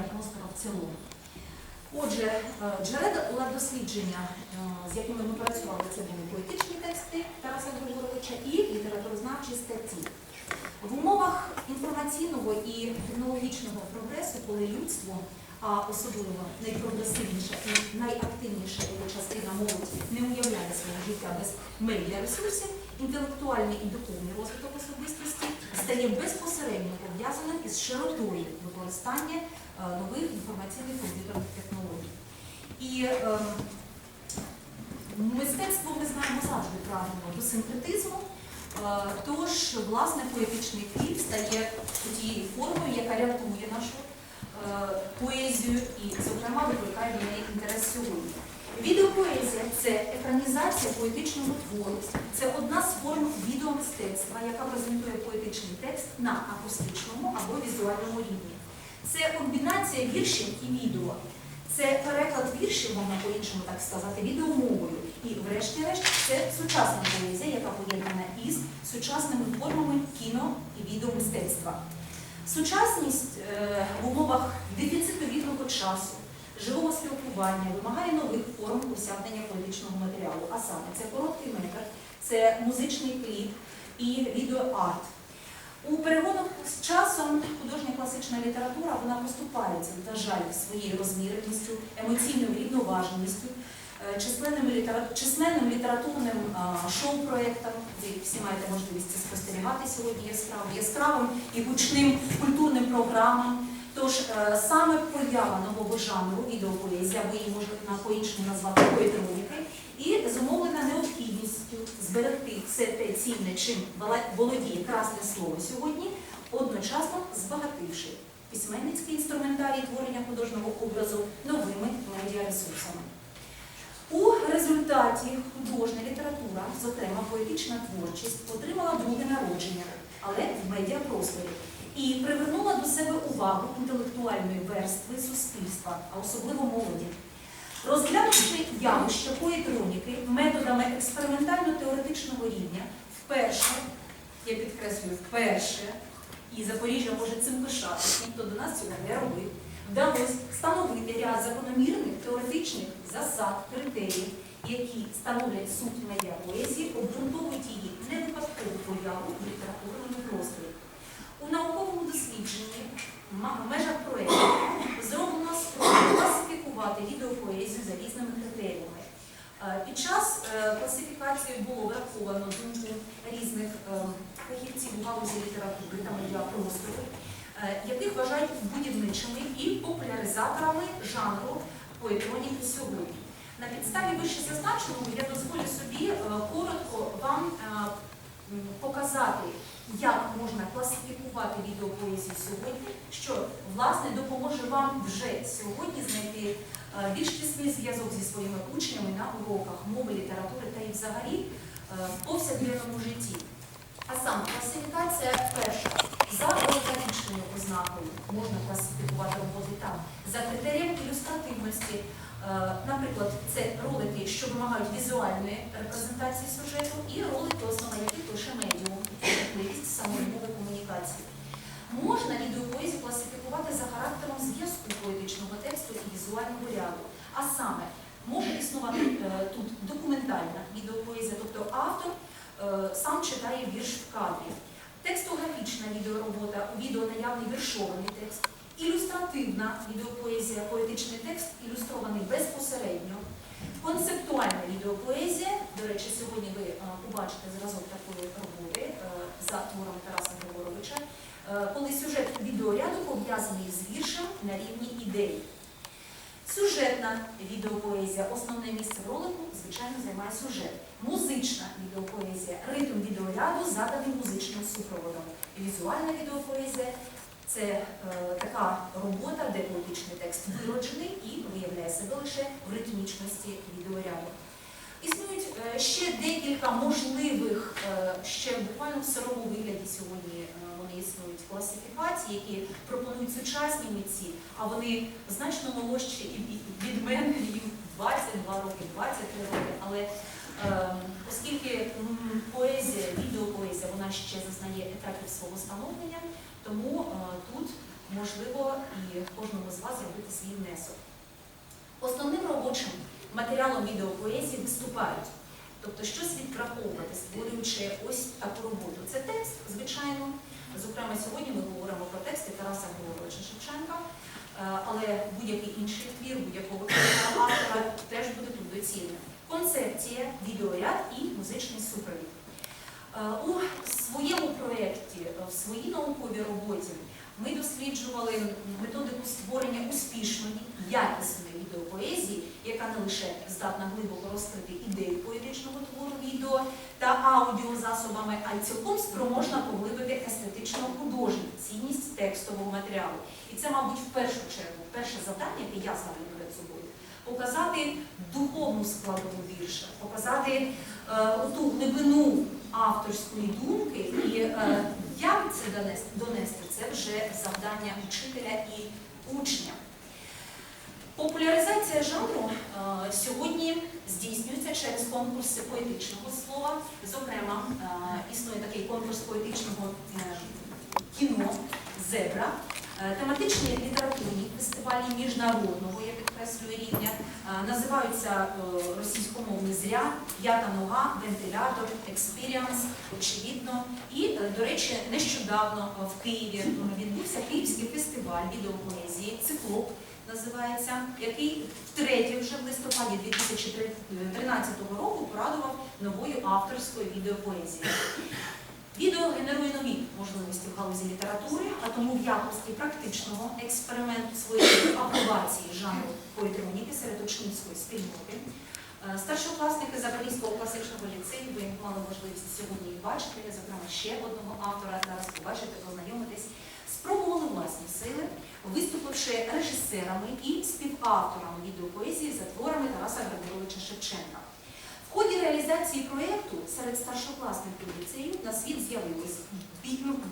медіапростора в цілому. Отже, е, джерела дослідження, е, з якими ми працювали, це були поетичні тексти Тараса Григоровича і літературознавчі статті. В умовах інформаційного і технологічного прогресу, коли людство, а особливо найпрогресивніша і найактивніша частина молоді не уявляє своє життя без медіаресурсів, інтелектуальний і духовний розвиток особистості стає безпосередньо пов'язаним із широтою використання е, нових інформаційних комп'ютерних технологій. І е, мистецтво ми знаємо завжди прагнемо до синкретизму. Е, Тож, власне, поетичний твір стає тією формою, яка рятує нашу е, поезію і, зокрема, викликає до неї інтерес сьогодні. Відеопоезія це екранізація поетичного твору. Це одна з форм відеомистецтва, яка презентує поетичний текст на акустичному або візуальному рівні. Це комбінація віршів і відео. Це переклад віршів, можна по-іншому так сказати, відеомовою. І, врешті-решт, це сучасна поезія, яка поєднана із сучасними формами кіно і відеомистецтва. Сучасність е, в умовах дефіциту вільного часу, живого спілкування вимагає нових форм осягнення поетичного матеріалу. А саме це короткий метр, це музичний кліп і відеоарт. У перегонах з часом художня класична література вона поступається, на жаль, своєю розміреністю, емоційною рівноваженістю, е, численним, літера... численним літературним а, шоу-проєктам, ви всі маєте можливість спостерігати сьогодні яскраво, яскравим і гучним культурним програмам. Тож е, саме поява нового жанру відеопоезія, або її можна по-іншому назвати поетроніки, і зумовлена необхідністю зберегти все те цінне, чим володіє красне слово сьогодні, одночасно збагативши письменницький інструментарій творення художнього образу новими медіаресурсами. У результаті художня література, зокрема поетична творчість, отримала друге народження, але в медіапросторі, і привернула до себе увагу інтелектуальної верстви суспільства, а особливо молоді. Розглянувши явище поетроніки методами експериментально-теоретичного рівня, вперше, я підкреслюю, вперше, і Запоріжжя може цим пишатись, ніхто до нас цього не робив, вдалося встановити ряд закономірних теоретичних засад, критеріїв, які становлять суть медіапоезії, обґрунтовують її не випадкову появу в межах проєкту зроблено спробу класифікувати відеопоезію за різними критеріями. Е, Під час е, класифікації було враховано думку різних е, фахівців у галузі літератури та медіапростору, яких вважають будівничими і популяризаторами жанру поетроніки сьогодні. На підставі вище зазначеного я дозволю собі коротко вам показати, як можна класифікувати відеопоезію сьогодні, що власне допоможе вам вже сьогодні знайти е, більш тісний зв'язок зі своїми учнями на уроках мови, літератури та і взагалі е, в повсякденному житті. А саме класифікація перша за географічною ознакою можна класифікувати роботи там, за критерієм ілюстративності. Е, Наприклад, це ролики, що вимагають візуальної репрезентації сюжету, і ролики, основа яких лише медіум, можливість самої комунікації. Можна відеопоезію класифікувати за характером зв'язку поетичного тексту і візуального ряду. А саме, може існувати е, тут документальна відеопоезія, тобто автор е, сам читає вірш в кадрі. Текстографічна відеоробота, у відео наявний віршований текст, ілюстративна відеопоезія, поетичний текст ілюстрований безпосередньо, концептуальна відеопоезія, до речі, сьогодні ви е, побачите зразок такої роботи за твором Тараса Григоровича, е, коли сюжет відеоряду пов'язаний з віршем на рівні ідеї. Сюжетна відеопоезія, основне місце ролику, звичайно, займає сюжет. Музична відеопоезія, ритм відеоряду заданий музичним супроводом. Візуальна відеопоезія це е, така робота, де поетичний текст вироджений і виявляє себе лише в ритмічності відеоряду. Існують е, ще декілька можливих, е, ще буквально в сирому вигляді сьогодні е, вони існують класифікації, які пропонують сучасні митці, а вони значно молодші від- мене, їм 22 роки, 23 роки. Але оскільки поезія, відеопоезія, вона ще зазнає етапів свого становлення, тому тут можливо і кожному з вас зробити свій внесок. Основним робочим матеріалом відеопоезії виступають. Тобто, що слід враховувати, створюючи ось таку роботу. Це текст, звичайно. Зокрема, сьогодні ми говоримо про тексти Тараса Григоровича Шевченка, е, але будь-який інший твір, будь-якого автора теж буде тут доцільним. Концепція, відеоряд і музичний супровід. Е, У своєму проєкті, в своїй науковій роботі ми досліджували методику створення успішної, якісної відеопоезії, яка не лише здатна глибоко розкрити ідею поетичного твору відео та аудіозасобами, а й цілком спроможна поглибити естетично художню цінність текстового матеріалу. І це, мабуть, в першу чергу, перше завдання, яке я ставлю перед собою, показати духовну складову вірша, показати е, ту глибину авторської думки, і е, як це донести, це вже завдання учителя і учня. Популяризація жанру е, сьогодні здійснюється через конкурси поетичного слова. Зокрема, е, існує такий конкурс поетичного е, кіно Зебра, тематичні літературні фестивалі міжнародного, я підкреслюю рівня, е, називаються е, російськомовні зря, п'ята нога, вентилятор, експіріанс, очевидно. І, е, до речі, нещодавно в Києві відбувся Київський фестиваль відеопоезії, циклоп називається, який втретє вже в листопаді 2013 року порадував новою авторською відеопоезією. Відео генерує нові можливості в галузі літератури, а тому в якості практичного експерименту своєї апробації жанру поетроніки серед учнівської спільноти. е, Старшокласники Запорізького класичного ліцею, ви мали можливість сьогодні їх бачити, зокрема ще одного автора, зараз побачите, познайомитись, спробували власні сили, виступивши режисерами і співавторами відеопоезії за творами Тараса Григоровича Шевченка. В ході реалізації проєкту серед старшокласників ліцею на світ з'явилось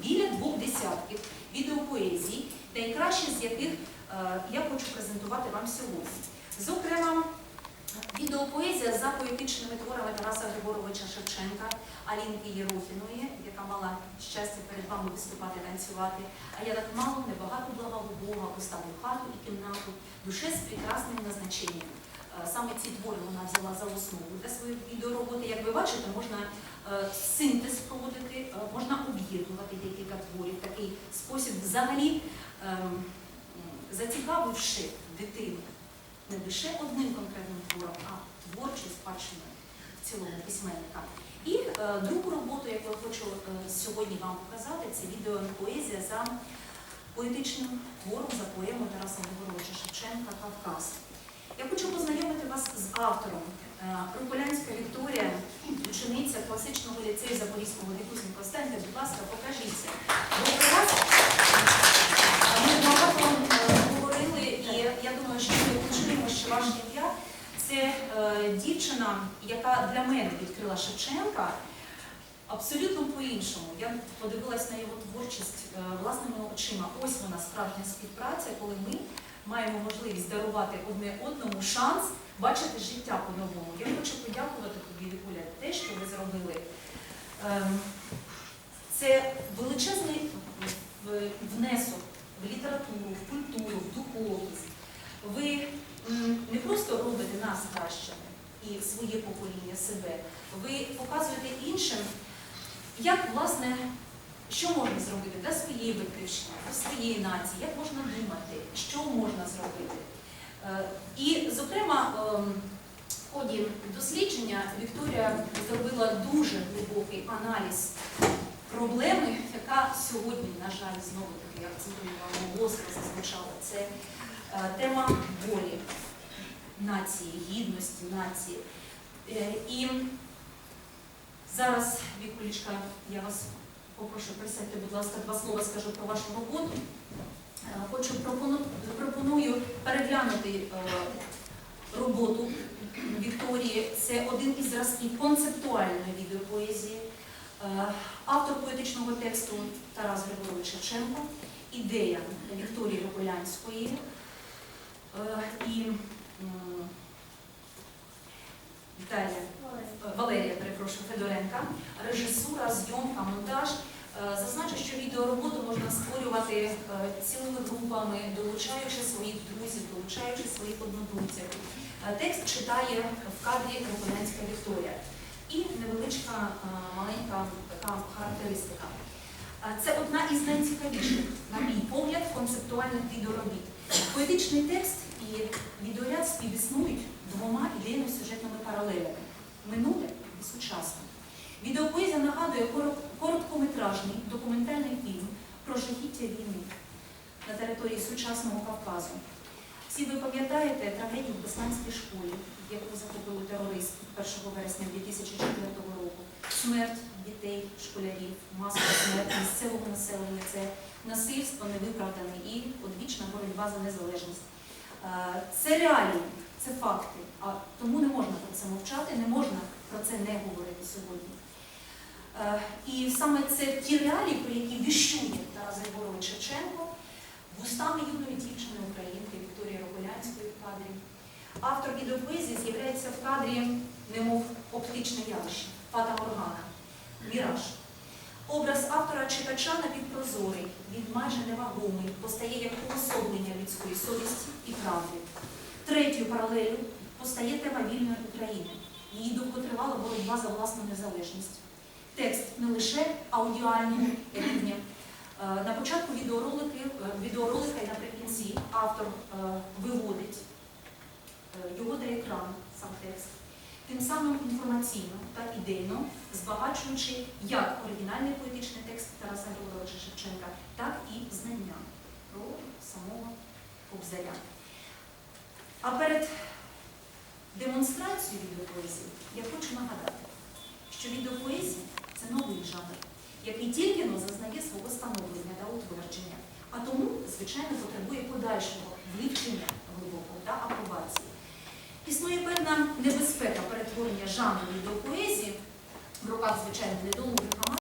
біля двох десятків відеопоезій, найкращі з яких е, я хочу презентувати вам сьогодні. Зокрема, відеопоезія за поетичними творами Тараса Григоровича Шевченка, Алінки Єрохіної, яка мала щастя перед вами виступати, танцювати. А я так мало, небагато благав Бога, поставив хату і кімнату, душе з прекрасним назначенням. Е, Саме ці твори вона взяла за основу для своєї відеороботи. Як ви бачите, можна е, синтез проводити, е, можна об'єднувати декілька творів. Такий спосіб взагалі ем, зацікавивши дитину не лише одним конкретним твором, а творчою спадщиною в цілому письменника. І другу роботу, яку я хочу сьогодні вам показати, це відеопоезія за поетичним твором за поемою Тараса Григоровича Шевченка Кавказ. Я хочу познайомити вас з автором. Е, Руколянська Вікторія, учениця класичного ліцею Запорізького відпускника. Станьте, будь ласка, покажіться. Е, ми багато е, говорили, і я думаю, що ми почуємо, що ваше ім'я це дівчина, яка для мене відкрила Шевченка. Абсолютно по-іншому. Я подивилась на його творчість власними очима. Ось вона справжня співпраця, коли ми маємо можливість дарувати одне одному шанс бачити життя по-новому. Я хочу подякувати тобі, Вікуля, те, що ви зробили. Ем, Це величезний внесок в літературу, в культуру, в духовність. Ви не просто робите нас кращими і своє покоління себе, ви показуєте іншим, як власне. Що можна зробити для своєї батьківщини, для своєї нації, як можна думати, що можна зробити? Е, І, зокрема, ем, в ході дослідження Вікторія зробила дуже глибокий аналіз проблеми, яка сьогодні, на жаль, знову таки вам гостро зазвучала. Це е, тема волі нації, гідності нації. Е, І зараз, Вікулічка, я вас попрошу присядьте, будь ласка, два слова скажу про вашу роботу. Е, Хочу пропону- пропоную переглянути е, роботу Вікторії. Це один із зразків концептуальної відеопоезії. Е, Автор поетичного тексту Тарас Григорович Шевченко, ідея Вікторії Рополянської е, і Віталія Валерія, перепрошую, Федоренка, режисура, зйомка, монтаж. Е, Зазначу, що відеороботу можна створювати е, цілими групами, долучаючи своїх друзів, долучаючи своїх однодумців. Е, Текст читає в кадрі Кропивницька Вікторія. І невеличка маленька така характеристика. Це одна із найцікавіших, на мій погляд, концептуальних відеоробіт. Поетичний текст і відеоряд співіснують двома ідейно-сюжетними паралелями минуле і сучасне. Відеопоезія нагадує короткометражний документальний фільм про жахіття війни на території сучасного Кавказу. Всі ви пам'ятаєте трагедію в Бесланській школі, яку захопили терористи 1 вересня 2004 року. Смерть дітей, школярів, масова смерть місцевого населення це насильство невиправдане і одвічна боротьба за незалежність. Е, Це реалії, це факти, а тому не можна про це мовчати, не можна про це не говорити сьогодні. Е, І саме це ті реалії, про які віщує Тарас Григорович Шевченко, вустами юної дівчини українки Вікторії Роколянської в кадрі. Автор відеопоезії з'являється в кадрі, немов оптичне явище, фата Моргана, міраж. Образ автора читача напівпрозорий, він майже невагомий, постає як уособлення людської совісті і правди. Третьою паралелю постає тема вільної України. Її довготривала боротьба за власну незалежність. Текст не лише аудіального рівня. Е, На початку е, відеоролика і наприкінці автор е, виводить його на екран, сам текст, тим самим інформаційно та ідейно збагачуючи як оригінальний поетичний текст Тараса Григоровича Шевченка, так і знання про самого Кобзаря. А перед демонстрацією відеопоезії я хочу нагадати, що відеопоезія це новий жанр, який тільки зазнає свого становлення та утвердження, а тому, звичайно, потребує подальшого вивчення. Існує певна небезпека перетворення жанру до поезії. В руках звичайно недолугих